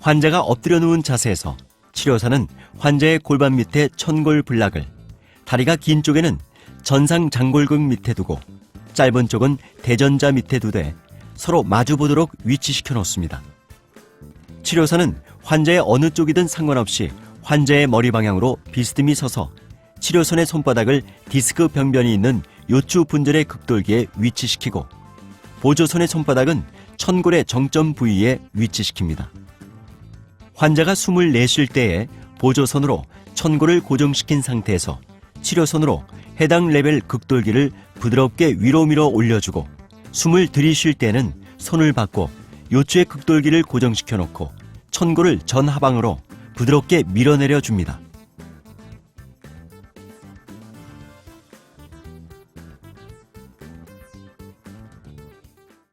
환자가 엎드려 누운 자세에서 치료사는 환자의 골반 밑에 천골 블락을, 다리가 긴 쪽에는 전상 장골극 밑에 두고 짧은 쪽은 대전자 밑에 두되 서로 마주 보도록 위치시켜 놓습니다. 치료사는 환자의 어느 쪽이든 상관없이 환자의 머리 방향으로 비스듬히 서서 치료선의 손바닥을 디스크 병변이 있는 요추 분절의 극돌기에 위치시키고 보조선의 손바닥은 천골의 정점 부위에 위치시킵니다. 환자가 숨을 내쉴 때에 보조선으로 천골을 고정시킨 상태에서 치료선으로 해당 레벨 극돌기를 부드럽게 위로 밀어 올려주고 숨을 들이쉴 때는 손을 받고 요추의 극돌기를 고정시켜 놓고 천골을 전 하방으로 부드럽게 밀어내려 줍니다.